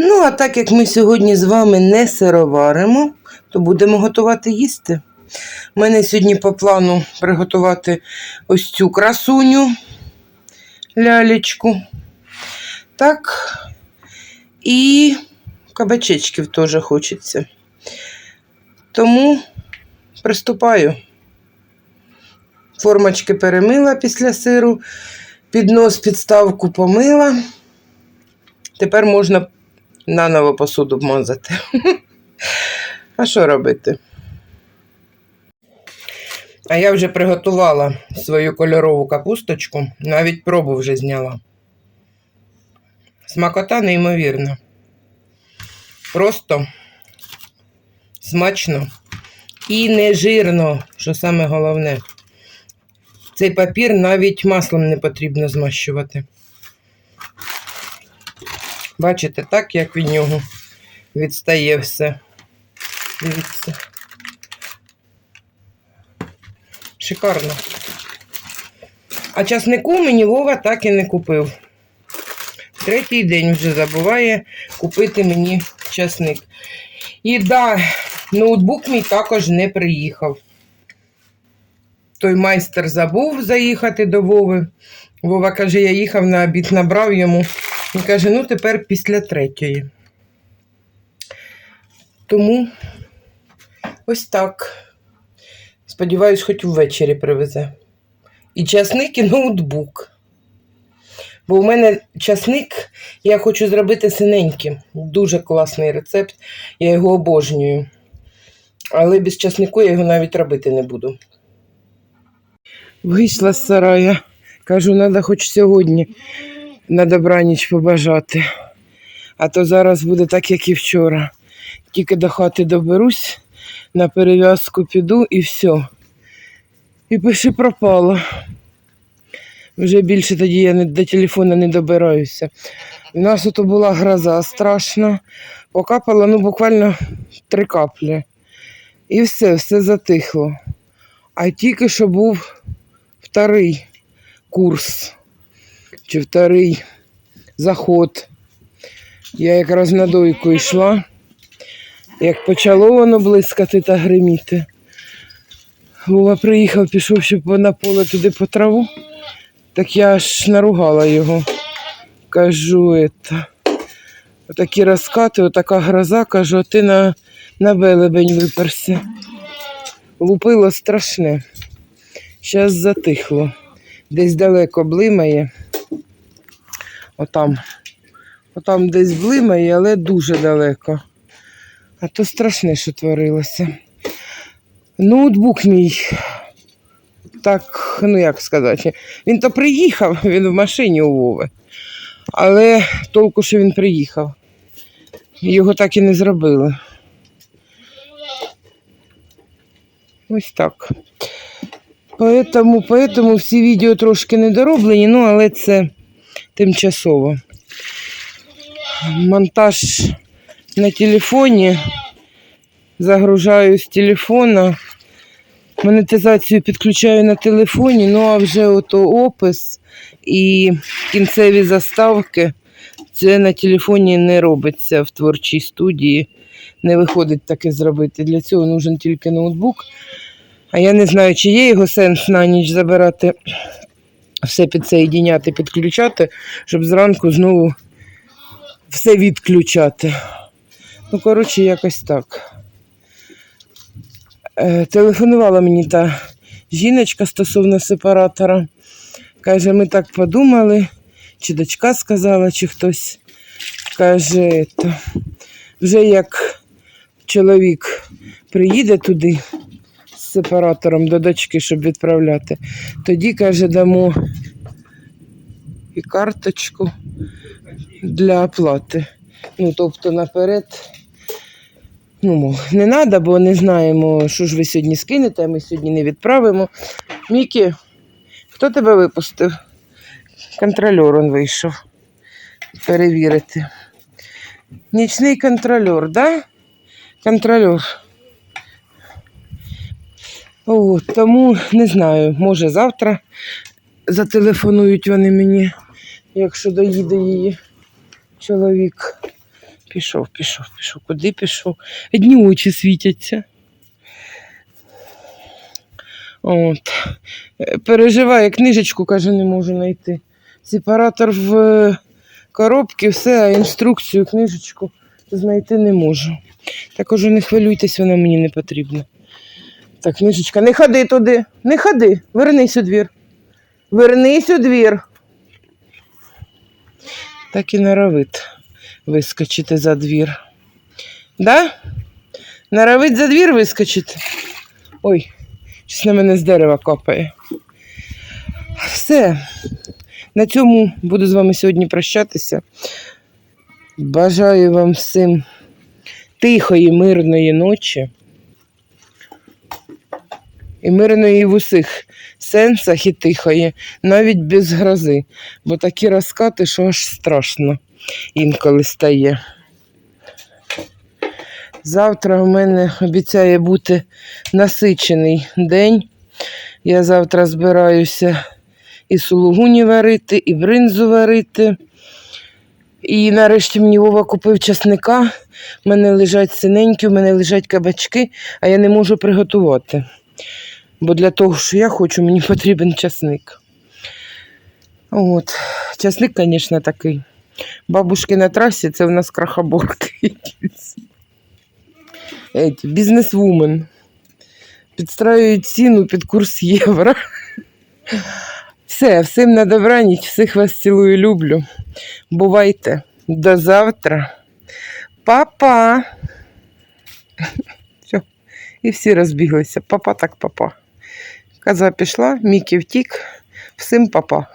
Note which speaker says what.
Speaker 1: Ну, а так як ми сьогодні з вами не сироваримо, то будемо готувати їсти. У мене сьогодні по плану приготувати ось цю красуню лялечку. Так, і кабачечків теж хочеться. Тому приступаю. Формочки перемила після сиру, піднос підставку помила. Тепер можна наново посуду вмазати. А що робити? А я вже приготувала свою кольорову капусточку, навіть пробу вже зняла. Смакота неймовірна. Просто смачно і не жирно, що саме головне. Цей папір навіть маслом не потрібно змащувати. Бачите, так, як від нього відстає все. Дивіться. Шикарно. А часнику мені Вова так і не купив. Третій день вже забуває купити мені часник. І да, ноутбук мій також не приїхав. Той майстер забув заїхати до Вови. Вова каже, я їхав на обід, набрав йому. Він каже, ну тепер після третьої. Тому ось так. Сподіваюсь, хоч ввечері привезе. І часник, і ноутбук. Бо у мене часник я хочу зробити синеньким. Дуже класний рецепт. Я його обожнюю. Але без часнику я його навіть робити не буду. Вийшла з сарая. Кажу, треба хоч сьогодні на добраніч побажати. А то зараз буде так, як і вчора. Тільки до хати доберусь, на перев'язку піду і все. І пиши пропало. Вже більше тоді я до телефона не добираюся. У нас тут була гроза страшна. Покапала ну, буквально три каплі. І все, все затихло. А тільки що був вторий курс чи вторий заход. Я якраз на дойку йшла. Як почало воно блискати та гриміти. Вова приїхав, пішов, щоб на поле туди по траву. Так я аж наругала його. Кажу, это, отакі розкати, отака гроза, кажу, ти на, на белебень виперся. Лупило страшне. Зараз затихло. Десь далеко блимає. Отам. Отам десь блимає, але дуже далеко. А то страшне, що творилося. Ноутбук мій. Так, ну як сказати, він то приїхав, він в машині у Вови. Але толку, що він приїхав. Його так і не зробили. Ось так. Поэтому, поэтому всі відео трошки недороблені, ну але це тимчасово. Монтаж на телефоні. Загружаю з телефона. Монетизацію підключаю на телефоні, ну а вже ото опис і кінцеві заставки. Це на телефоні не робиться в творчій студії. Не виходить таке зробити. Для цього нужен тільки ноутбук. А я не знаю, чи є його сенс на ніч забирати, все підсоєдіняти, підключати, щоб зранку знову все відключати. Ну, коротше, якось так. Е, телефонувала мені та жіночка стосовно сепаратора. Каже, ми так подумали, чи дочка сказала, чи хтось каже, то вже як чоловік приїде туди з сепаратором до дочки, щоб відправляти, тоді, каже, дамо і карточку для оплати. Ну, тобто наперед. Ну, мов, не треба, бо не знаємо, що ж ви сьогодні скинете, а ми сьогодні не відправимо. Мікі, хто тебе випустив? Контрольор он вийшов. Перевірити. Нічний контролер, да? Контролер. От, тому не знаю, може завтра зателефонують вони мені, якщо доїде її чоловік. Пішов, пішов, пішов. Куди пішов? Одні очі світяться. От. Е, Переживає, книжечку, каже, не можу знайти. Сепаратор в е, коробці, все, а інструкцію, книжечку знайти не можу. Також не хвилюйтесь, вона мені не потрібна. Так, книжечка, не ходи туди, не ходи, вернись у двір. Вернись у двір. Так і норовить вискочити за двір. Да? Норовить за двір вискочити. Ой, щось на мене з дерева копає. Все. На цьому буду з вами сьогодні прощатися. Бажаю вам всім тихої, мирної ночі. І мирної в усіх сенсах і тихої, навіть без грози, бо такі розкати, що аж страшно інколи стає. Завтра у мене обіцяє бути насичений день. Я завтра збираюся і сулугуні варити, і бринзу варити. І нарешті мені Вова купив часника. У мене лежать синенькі, у мене лежать кабачки, а я не можу приготувати. Бо для того, що я хочу, мені потрібен часник. От. Часник, звісно, такий. Бабушки на трасі це в нас крахоборки Бізнесвумен. Підстраюють ціну під курс євро. Все, всім на добраніч, всіх вас цілую, люблю. Бувайте. До завтра. Па-па. Все. І всі розбіглися. Папа так папа. Коза пішла, Мікі втік. Всім папа.